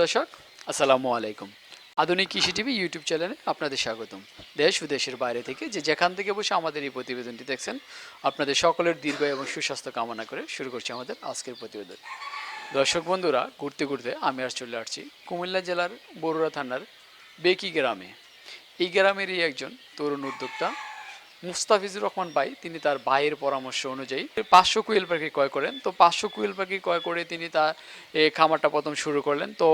দর্শক, আসসালামু আলাইকুম। আধুনিক কৃষি টিভি ইউটিউব চ্যানেলে আপনাদের স্বাগতম। দেশ ও দেশের বাইরে থেকে যে যেখান থেকে বসে আমাদের এই প্রতিবেদনটি দেখছেন, আপনাদের সকলের দীর্ঘ এবং সুস্বাস্থ্য কামনা করে শুরু করছি আমাদের আজকের প্রতিবেদন। দর্শক বন্ধুরা, ঘুরতে ঘুরতে আমি আর চলে আসছি কুমিল্লা জেলার বরুড়া থানার বেকি গ্রামে। এই গ্রামেরই একজন তরুণ উদ্যোক্তা মুস্তাফিজুর রহমান ভাই, তিনি তার ভাইয়ের পরামর্শ অনুযায়ী পাঁচশো কুইল পাখি ক্রয় করেন। তো পাঁচশো কুইল পাখি ক্রয় করে তিনি তার এই খামারটা প্রথম শুরু করলেন। তো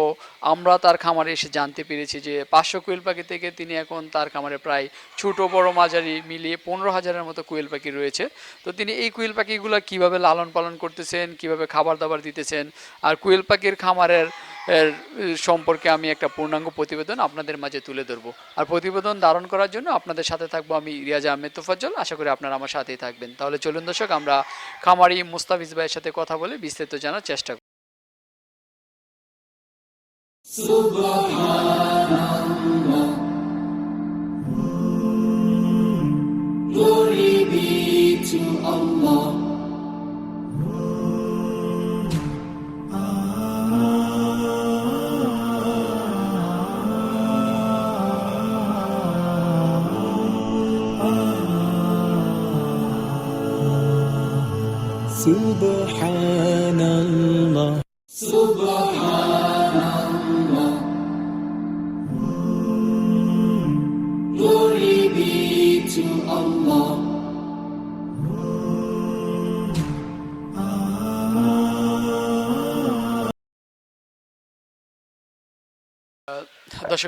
আমরা তার খামারে এসে জানতে পেরেছি যে পাঁচশো কুইল পাখি থেকে তিনি এখন তার খামারে প্রায় ছোট, বড় মাঝারি মিলিয়ে পনেরো হাজারের মতো কুইল পাখি রয়েছে। তো তিনি এই কুইল পাখিগুলো কীভাবে লালন পালন করতেছেন, কীভাবে খাবার দাবার দিতেছেন, আর কুইল পাখির খামারের এর সম্পর্কে আমি একটা পূর্ণাঙ্গ প্রতিবেদন আপনাদের মাঝে তুলে ধরবো। আর প্রতিবেদন ধারণ করার জন্য আপনাদের সাথে থাকব আমি রিয়াজা আহমেদ তোফাজ্জল। আশা করি আপনারা আমার সাথেই থাকবেন। তাহলে চলুন দর্শক, আমরা খামারি মুস্তাফিজ ভাইয়ের সাথে কথা বলে বিস্তারিত জানার চেষ্টা করি। Glory be to Allah. দর্শক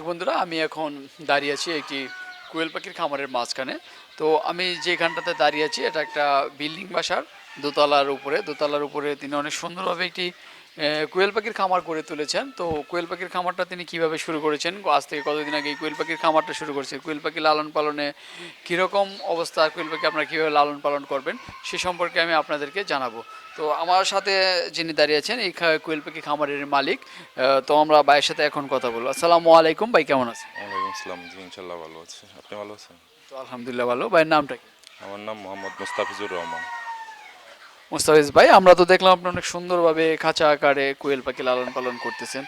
বন্ধুরা, আমি এখন দাঁড়িয়ে আছি একটি কোয়েল পাখির খামারের মাঝখানে। তো আমি যেখানটাতে দাঁড়িয়ে আছি, এটা একটা বিল্ডিং বাসার। দোতলার উপরে দোতলার উপরে তিনি অনেক সুন্দরভাবে একটি কোয়েল পাখির খামার করে তুলেছেন। তো কোয়েল পাখির খামারটা তিনি কীভাবে শুরু করেছেন? আজ থেকে কতদিন আগে কোয়েল পাখির খামারটা শুরু করেছেন কোয়েল পাখি লালন পালনে কীরকম অবস্থা? কোয়েল পাখি আপনারা কীভাবে লালন পালন করবেন? সে সম্পর্কে আমি আপনাদেরকে জানাব। তো আমার সাথে যিনি দাঁড়িয়ে আছেন এই কোয়েল পাখি খামারের মালিক তো আমরা ভাইয়ের সাথে এখন কথা বলব। আসসালামু আলাইকুম ভাই কেমন আছেন? ওয়ালাইকুম আসসালাম জি ইনশাল্লাহ ভালো আছে। আপনি ভালো আছেন? তো আলহামদুলিল্লাহ ভালো। ভাইয়ের নামটা কি? আমার নাম মোহাম্মদ মুস্তাফিজুর রহমান। মুস্তাফিজ ভাই আমরা তো দেখলাম আপনি অনেক সুন্দরভাবে খাঁচা আকারে কোয়েল পাখি লালন পালন করতেছেন।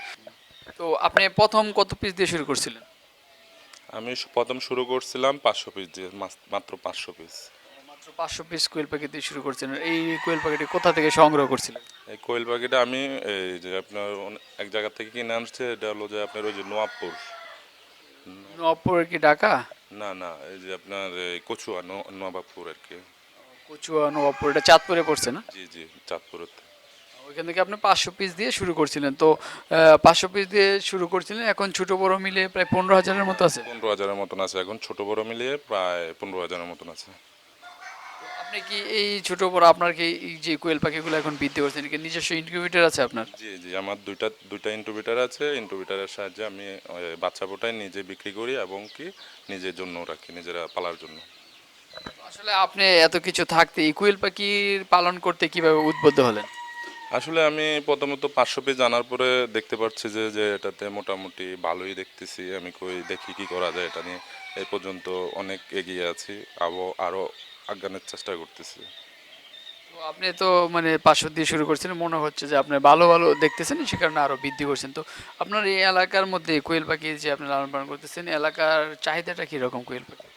তো আপনি প্রথম কত পিস দিয়ে শুরু করছিলেন? আমি প্রথম শুরু করছিলাম পাঁচশো পিস দিয়ে মাত্র পাঁচশো পিস মাত্র পাঁচশো পিস কোয়েল পাখি দিয়ে শুরু করছিলেন। এই কোয়েল পাখিটি কোথা থেকে সংগ্রহ করছিলেন? এই কোয়েল পাখিটা আমি এই যে আপনার এক জায়গা থেকে কিনে আনছে এটা হলো যে আপনার ওই যে নোয়াবপুর। নবপুরের কি ঢাকা? না না এই যে আপনার এই কচুয়া ন- নবাবপুর আর কি। কচুয়া নবাবপুর এটা চাঁদপুরে পড়ছে না? জি জি চাঁদপুরতে। ওইখান থেকে আপনি পাঁচশো পিস দিয়ে শুরু করছিলেন। তো পাঁচশো পিস দিয়ে শুরু করছিলেন এখন ছোট বড় মিলে প্রায় পনেরো হাজারের মতো আছে? পনেরো হাজারের মতন আছে এখন ছোট বড় মিলিয়ে প্রায় পনেরো হাজারের মতন আছে। আপনি কি এই ছোট বড় আপনার কি এই যে কোয়েল পাখিগুলো এখন বৃদ্ধি করছেন কি নিজস্ব ইনকিউবেটর আছে আপনার? জি জি আমার দুইটা দুইটা ইনটুবিটার আছে ইনটুবিটারের সাহায্যে আমি বাচ্চা ফোটাই নিজে বিক্রি করি এবং কি নিজের জন্য রাখি নিজেরা পালার জন্য। আসলে আপনি এত কিছু থাকতে ইকুয়েল কোয়েল পাখির পালন করতে কীভাবে উদ্বুদ্ধ হলেন? আসলে আমি প্রথমত পাঁচশো পেজ জানার পরে দেখতে পাচ্ছি যে যে এটাতে মোটামুটি ভালোই দেখতেছি। আমি কই দেখি কি করা যায় এটা নিয়ে। এ পর্যন্ত অনেক এগিয়ে আছি আবো আরও আজ্ঞানের চেষ্টা করতেছি। তো আপনি তো মানে পাঁচশো দিয়ে শুরু করছেন মনে হচ্ছে যে আপনি ভালো ভালো দেখতেছেন সে কারণে আরও বৃদ্ধি করছেন। তো আপনার এই এলাকার মধ্যে কোয়েল পাখি যে আপনি লালন পালন করতেছেন এলাকার চাহিদাটা কীরকম কোয়েল পাখি?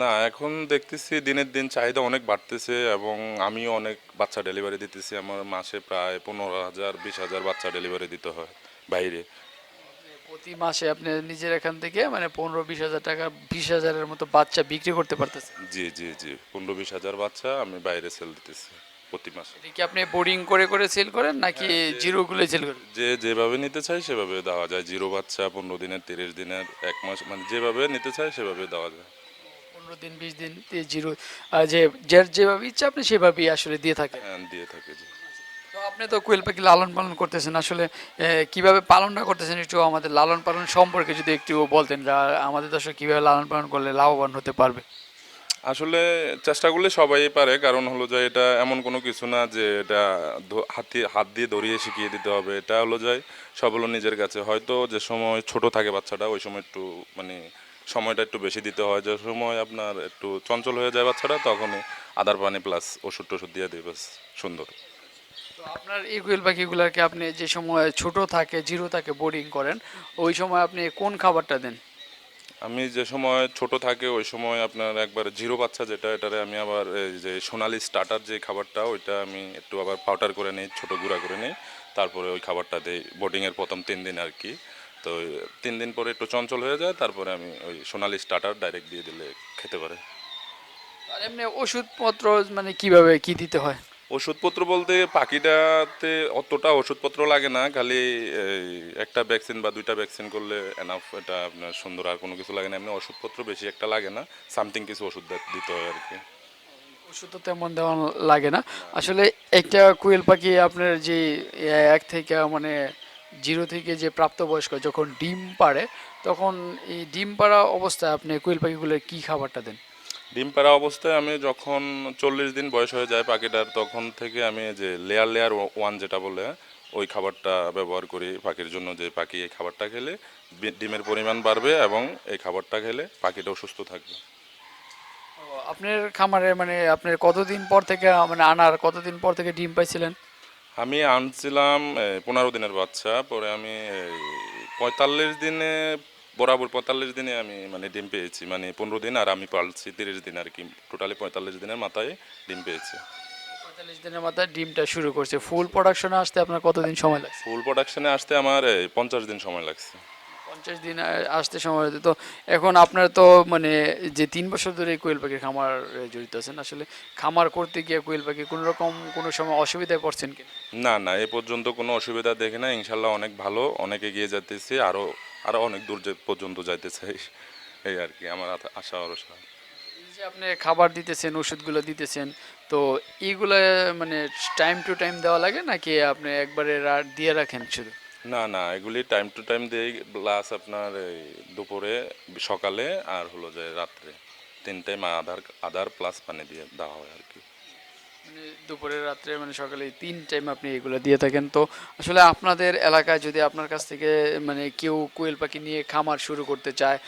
না এখন দেখতেছি দিনের দিন চাহিদা অনেক বাড়তেছে এবং আমিও অনেক বাচ্চা ডেলিভারি দিতেছি। আমার মাসে প্রায় পনেরো হাজার বিশ হাজার বাচ্চা ডেলিভারি দিতে হয় বাইরে। প্রতি মাসে আপনি নিজের এখান থেকে মানে পনেরো বিশ হাজার টাকা বিশ হাজারের মতো বাচ্চা বিক্রি করতে পারতেছেন? জি জি জি পনেরো বিশ হাজার বাচ্চা আমি বাইরে সেল দিতেছি প্রতি মাসে। এটা কি আপনি বোর্ডিং করে করে সেল করেন নাকি হ্যাঁ, জিরোগুলো সেল করেন? যে যেভাবে নিতে চায় সেভাবে দেওয়া যায়। জিরো বাচ্চা পনেরো দিনের তিরিশ দিনের এক মাস মানে যেভাবে নিতে চায় সেভাবে দেওয়া যায়। পনেরো দিন বিশ দিন জিরো যে যার যেভাবে ইচ্ছা আপনি সেভাবেই আসলে দিয়ে থাকেন। হ্যাঁ দিয়ে থাকে তো আপনি তো কোয়েল পাখি লালন পালন করতেছেন আসলে কীভাবে পালনটা করতেছেন একটু আমাদের লালন পালন সম্পর্কে যদি একটু বলতেন যা আমাদের দর্শক কীভাবে লালন পালন করলে লাভবান হতে পারবে? আসলে চেষ্টা করলে সবাই পারে কারণ হলো যে এটা এমন কোনো কিছু না যে এটা হাতি হাত দিয়ে ধরিয়ে শিখিয়ে দিতে হবে এটা হলো যায় সব হলো নিজের কাছে। হয়তো যে সময় ছোট থাকে বাচ্চাটা ওই সময় একটু মানে সময়টা একটু বেশি দিতে হয়। যে সময় আপনার একটু চঞ্চল হয়ে যায় বাচ্চাটা তখনই আদার পানি প্লাস ওষুধ টষুধ দিয়ে দিই সুন্দর। আপনার এই কোয়েল পাখিগুলোকে আপনি যে সময় ছোট থাকে জিরো থাকে বোর্ডিং করেন ওই সময় আপনি কোন খাবারটা দেন? আমি যে সময় ছোট থাকে ওই সময় আপনার একবার জিরো বাচ্চা যেটা এটারে আমি আবার এই যে সোনালি স্টার্টার যে খাবারটা ওইটা আমি একটু আবার পাউডার করে নিই ছোটো গুঁড়া করে নিই তারপরে ওই খাবারটা দিই বোর্ডিংয়ের প্রথম তিন দিন আর কি। তো তিন দিন পরে একটু চঞ্চল হয়ে যায় তারপরে আমি ওই সোনালি স্টার্টার ডাইরেক্ট দিয়ে দিলে খেতে পারে। আর এমনি ওষুধপত্র মানে কীভাবে কি দিতে হয়? ওষুধপত্র বলতে পাখিটাতে অতটা ওষুধপত্র লাগে না খালি একটা ভ্যাকসিন বা দুইটা ভ্যাকসিন করলে এনাফ এটা আপনার সুন্দর আর কোনো কিছু লাগে না। এমনি ওষুধপত্র বেশি একটা লাগে না সামথিং কিছু ওষুধ দিতে হয় আর কি। ওষুধ তো তেমন দেওয়া লাগে না। আসলে একটা কোয়েল পাখি আপনার যে এক থেকে মানে জিরো থেকে যে প্রাপ্তবয়স্ক যখন ডিম পাড়ে তখন এই ডিম পাড়া অবস্থায় আপনি কোয়েল পাখিগুলোর কী খাবারটা দেন? ডিম পাড়া অবস্থায় আমি যখন চল্লিশ দিন বয়স হয়ে যায় পাখিটার তখন থেকে আমি যে লেয়ার লেয়ার ওয়ান যেটা বলে ওই খাবারটা ব্যবহার করি পাখির জন্য যে পাখি এই খাবারটা খেলে ডিমের পরিমাণ বাড়বে এবং এই খাবারটা খেলে পাখিটাও সুস্থ থাকবে। আপনার খামারে মানে আপনার কতদিন পর থেকে মানে আনার কতদিন পর থেকে ডিম পাইছিলেন? আমি আনছিলাম পনেরো দিনের বাচ্চা পরে আমি পঁয়তাল্লিশ দিনে বরাবর পঁয়তাল্লিশ দিনে আমি মানে ডিম পেয়েছি। মানে পনেরো দিন আর আমি পালছি তিরিশ দিন আর কি। টোটালি পঁয়তাল্লিশ দিনের মাথায় ডিম পেয়েছি। পঁয়তাল্লিশ দিনের মাথায় ডিমটা শুরু করছে। ফুল প্রোডাকশনে আসতে আপনার কতদিন সময় লাগছে? ফুল প্রোডাকশনে আসতে আমার পঞ্চাশ দিন সময় লাগছে। পঞ্চাশ দিন আসতে সময় তো এখন আপনার তো মানে যে তিন বছর ধরে কোয়েল পাখির খামার জড়িত আছেন আসলে খামার করতে গিয়ে কোয়েল পাখি কোনো রকম কোনো সময় অসুবিধায় পড়ছেন কি না না এ পর্যন্ত কোনো অসুবিধা দেখে না ইনশাল্লাহ অনেক ভালো অনেক এগিয়ে যেতেছি আরও আরও অনেক দূর পর্যন্ত যাইতে চাই এই আর কি আমার আশা- ভরসা। যে আপনি খাবার দিতেছেন ওষুধগুলো দিতেছেন তো এইগুলো মানে টাইম টু টাইম দেওয়া লাগে নাকি আপনি একবারে দিয়ে রাখেন শুধু? না না এগুলি টাইম টু টাইম দিই প্লাস আপনার এই দুপুরে সকালে আর হলো যে রাত্রে। তিন টাইম আধার আধার প্লাস পানি দিয়ে দেওয়া হয় আর কি মানে দুপুরে রাত্রে মানে সকালে তিন টাইম আপনি এগুলো দিয়ে থাকেন। তো আসলে আপনাদের এলাকায় যদি আপনার কাছ থেকে মানে কেউ কোয়েল পাখি নিয়ে খামার শুরু করতে চায়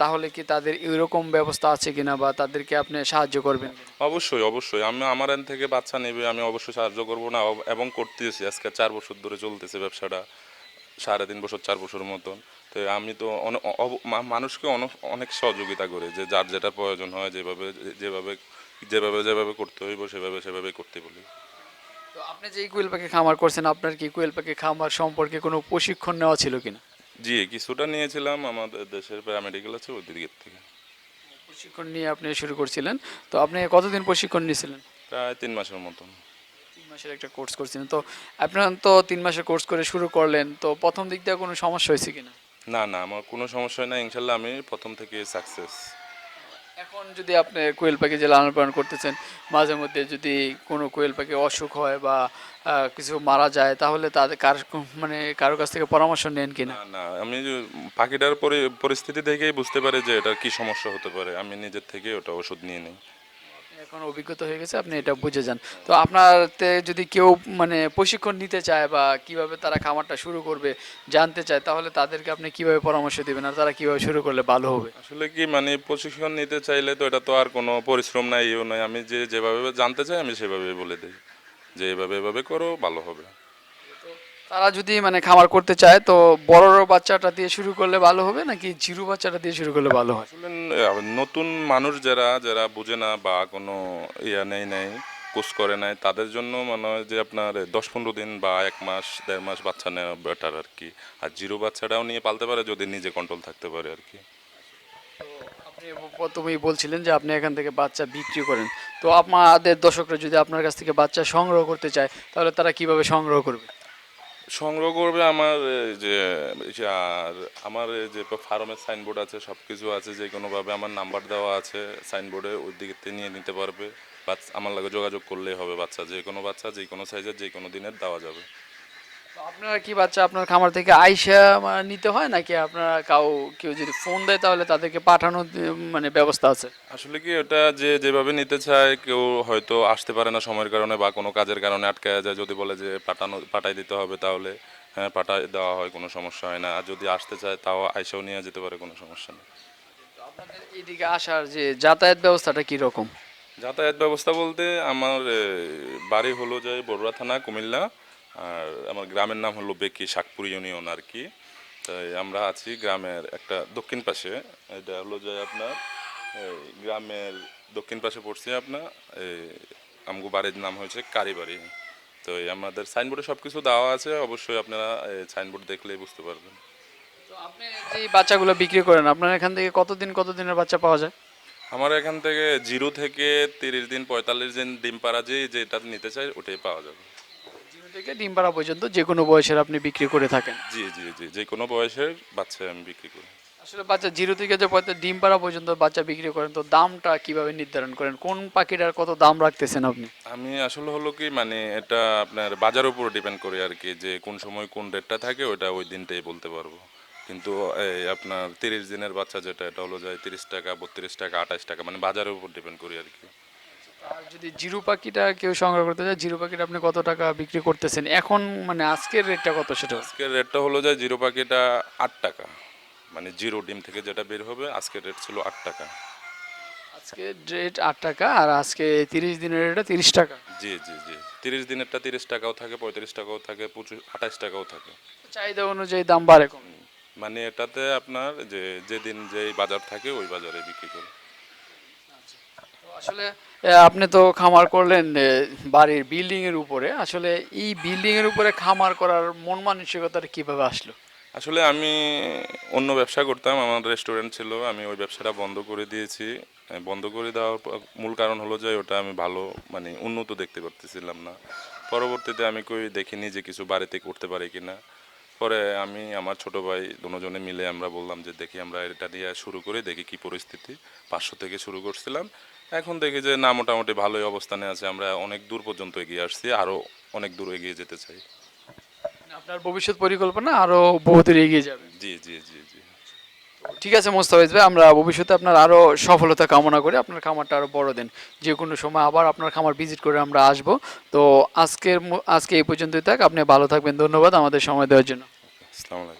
তাহলে কি তাদের এরকম ব্যবস্থা আছে কিনা বা তাদেরকে আপনি সাহায্য করবেন? অবশ্যই অবশ্যই। আমি আমার এন থেকে বাচ্চা নেবে আমি অবশ্যই সাহায্য করব না এবং করতেছি। আজকে চার বছর ধরে চলতেছে ব্যবসাটা। সাড়ে তিন বছর চার বছর মতন। তো আমি তো মানুষকে অনেক সহযোগিতা করি যে যার যেটা প্রয়োজন হয় যেভাবে যেভাবে যেভাবে যেভাবে করতে হইব সেভাবে সেভাবে করতে বলি। তো আপনি যে কোয়েল পাখি খামার করছেন আপনার কি কোয়েল পাখি খামার সম্পর্কে কোনো প্রশিক্ষণ নেওয়া ছিল কিনা? জি কিছুটা নিয়েছিলাম আমাদের দেশের প্যারামেডিক্যাল আছে ওই দিকের থেকে। প্রশিক্ষণ নিয়ে আপনি শুরু করছিলেন। তো আপনি কতদিন প্রশিক্ষণ নিয়েছিলেন? প্রায় তিন মাসের মতন। তিন মাসের একটা কোর্স করছিলেন। তো আপনার তো তিন মাসের কোর্স করে শুরু করলেন তো প্রথম দিক দিয়ে কোনো সমস্যা হয়েছে কিনা? না না আমার কোনো সমস্যা নাই। ইনশাল্লাহ আমি প্রথম থেকে সাকসেস এখন যদি আপনি কোয়েল পাখি যে লালন পালন করতেছেন মাঝে মধ্যে যদি কোনো কোয়েল পাখি অসুখ হয় বা কিছু মারা যায় তাহলে তাদের কার মানে কারও কাছ থেকে পরামর্শ নেন কিনা? না না আমি পাখিটার পরে পরিস্থিতি দেখেই বুঝতে পারি যে এটার কি সমস্যা হতে পারে। আমি নিজের থেকে ওটা ওষুধ নিয়ে নিই। এখন অভিজ্ঞতা হয়ে গেছে, আপনি এটা বুঝে যান। তো আপনারতে যদি কেউ মানে প্রশিক্ষণ নিতে চায় বা কীভাবে তারা খামারটা শুরু করবে, জানতে চায়, তাহলে তাদেরকে আপনি কীভাবে পরামর্শ দিবেন আর তারা কীভাবে শুরু করলে ভালো হবে? আসলে কি মানে প্রশিক্ষণ নিতে চাইলে তো এটা তো আর কোনো পরিশ্রম নাই ইও নাই আমি যে যেভাবে জানতে চাই, আমি সেভাবে বলে দিই যে, এভাবে এভাবে করো, ভালো হবে। তারা যদি মানে খামার করতে চায় তো বড় বাচ্চাটা দিয়ে শুরু করলে ভালো হবে নাকি জিরো বাচ্চাটা দিয়ে শুরু করলে ভালো হয়? আসলে নতুন মানুষ যারা যারা বুঝে না বা কোনো ইয়া নেই নাই কোর্স করে নাই তাদের জন্য মনে হয় যে আপনার দশ পনেরো দিন বা এক মাস দেড় মাস বাচ্চা নেওয়া বেটার আর কি। আর জিরো বাচ্চাটাও নিয়ে পালতে পারে যদি নিজে কন্ট্রোল থাকতে পারে আর কি। আপনি প্রথমেই বলছিলেন যে আপনি এখান থেকে বাচ্চা বিক্রি করেন। তো আমাদের দর্শকরা যদি আপনার কাছ থেকে বাচ্চা সংগ্রহ করতে চায় তাহলে তারা কীভাবে সংগ্রহ করবে? সংগ্রহ করবে আমার যে আর আমার যে ফার্মের সাইনবোর্ড আছে সব কিছু আছে, যে কোনোভাবে আমার নাম্বার দেওয়া আছে সাইনবোর্ডে, ওই দিকে নিয়ে নিতে পারবে। বাচ্চা, আমার লাগে যোগাযোগ করলেই হবে বাচ্চা, যে কোনো বাচ্চা, যে কোনো সাইজের যে কোনো দিনের দেওয়া যাবে। আপনারা কি বাচ্চা আপনার খামার থেকে আইসা নিতে হয় নাকি আপনারা কাউ কেউ যদি ফোন দেয় তাহলে তাদেরকে পাঠানোর মানে ব্যবস্থা আছে? আসলে কি ওটা যে যেভাবে নিতে চায় কেউ হয়তো আসতে পারে না সময়ের কারণে বা কোনো কাজের কারণে আটকে যায়। যদি বলে যে পাঠানো পাঠাই দিতে হবে তাহলে হ্যাঁ পাঠাই দেওয়া হয় কোনো সমস্যা হয় না। আর যদি আসতে চায় তাও আইসাও নিয়ে যেতে পারে কোনো সমস্যা নেই। আপনাদের এইদিকে আসার যে যাতায়াত ব্যবস্থাটা কি রকম? যাতায়াত ব্যবস্থা বলতে আমার বাড়ি হলো যে বড়ুয়া থানা কুমিল্লা। আর আমার গ্রামের নাম হলো বেকি শাকপুর ইউনিয়ন আর কি। তাই আমরা আছি গ্রামের একটা দক্ষিণ পাশে। এটা হলো যে আপনার গ্রামের দক্ষিণ পাশে পড়ছি আপনার এই, আমগো বাড়ির নাম হয়েছে কারিবাড়ি। তো এই আমাদের সাইনবোর্ডে সব কিছু দেওয়া আছে অবশ্যই আপনারা সাইনবোর্ড দেখলেই বুঝতে পারবেন। তো আপনি যে বাচ্চাগুলো বিক্রি করেন আপনার এখান থেকে কতদিন কতদিনের বাচ্চা পাওয়া যায়? আমার এখান থেকে জিরো থেকে তিরিশ দিন পঁয়তাল্লিশ দিন ডিম পাড়া যে যেটা নিতে চাই ওটাই পাওয়া যাবে। থেকে ডিম পাড়া পর্যন্ত যে কোনো বয়সের আপনি বিক্রি করে থাকেন। জি জি জি যে কোনো বয়সের বাচ্চা আমি বিক্রি করি। আসলে বাচ্চা জিরো থেকে যে পঁয়তা- ডিম পাড়া পর্যন্ত বাচ্চা বিক্রি করেন তো দামটা কীভাবে নির্ধারণ করেন? কোন পাখিটার কত দাম রাখতেছেন আপনি? আমি আসলে হলো কি মানে এটা আপনার বাজারের উপর ডিপেন্ড করে আর কি যে কোন সময় কোন রেটটা থাকে ওটা ওই দিনটাই বলতে পারব। কিন্তু এই আপনার তিরিশ দিনের বাচ্চা যেটা এটা হলো যায় তিরিশ টাকা বত্রিশ টাকা আঠাশ টাকা মানে বাজারের উপর ডিপেন্ড করি আর কি। আর যদি জিরো পাখিটা কেউ সংগ্রহ করতে চায় জিরো পাখিটা আপনি কত টাকা বিক্রি করতেছেন? এখন মানে আজকের রেটটা কত সেটা? আজকের রেটটা হলো যায় জিরো পাখিটা আট টাকা। মানে জিরো ডিম থেকে যেটা বের হবে আজকের রেট ছিল আট টাকা। আজকে রেট আট টাকা আর আজকে তিরিশ দিনের রেটটা তিরিশ টাকা। জি জি জি। তিরিশ দিনেরটা তিরিশ টাকাও থাকে পঁয়ত্রিশ টাকাও থাকে পঁচিশ আঠাশ টাকাও থাকে। চাহিদা অনুযায়ী দাম বাড়ে কম। মানে এটাতে আপনার যে যেদিন যেই বাজার থাকে ওই বাজারে বিক্রি করে। আসলে এ, আপনি তো খামার করলেন বাড়ির বিল্ডিং এর উপরে। আসলে এই বিল্ডিং এর উপরে খামার করার মন মানসিকতাটা কীভাবে আসলো? আসলে আমি অন্য ব্যবসা করতাম, আমার রেস্টুরেন্ট ছিল, আমি ওই ব্যবসাটা বন্ধ করে দিয়েছি। বন্ধ করে দেওয়ার মূল কারণ হলো যে ওটা আমি ভালো মানে উন্নত দেখতে পারতেছিলাম না। পরবর্তীতে আমি কই দেখিনি যে কিছু বাড়িতে করতে পারি কিনা। পরে আমি, আমার ছোট ভাই দুজনে মিলে আমরা বললাম যে, দেখি আমরা এটা দিয়ে শুরু করে, দেখি কি পরিস্থিতি। পাঁচশো থেকে শুরু করছিলাম। এখন দেখি যে না মোটামুটি ভালোই অবস্থানে আছে। আমরা অনেক দূর পর্যন্ত এগিয়ে আসছি আরও অনেক দূর এগিয়ে যেতে চাই। আপনার ভবিষ্যৎ পরিকল্পনা আরও বহুদূর এগিয়ে যাবে। জি জি জি জি। ঠিক আছে মোস্তাফিজ ভাই আমরা ভবিষ্যতে আপনার আরও সফলতা কামনা করি। আপনার খামারটা আরও বড় দিন। যে কোনো সময় আবার আপনার খামার ভিজিট করে আমরা আসব। তো আজকের আজকে এই পর্যন্তই থাক। আপনি ভালো থাকবেন। ধন্যবাদ আমাদের সময় দেওয়ার জন্য। আসসালামু আলাইকুম।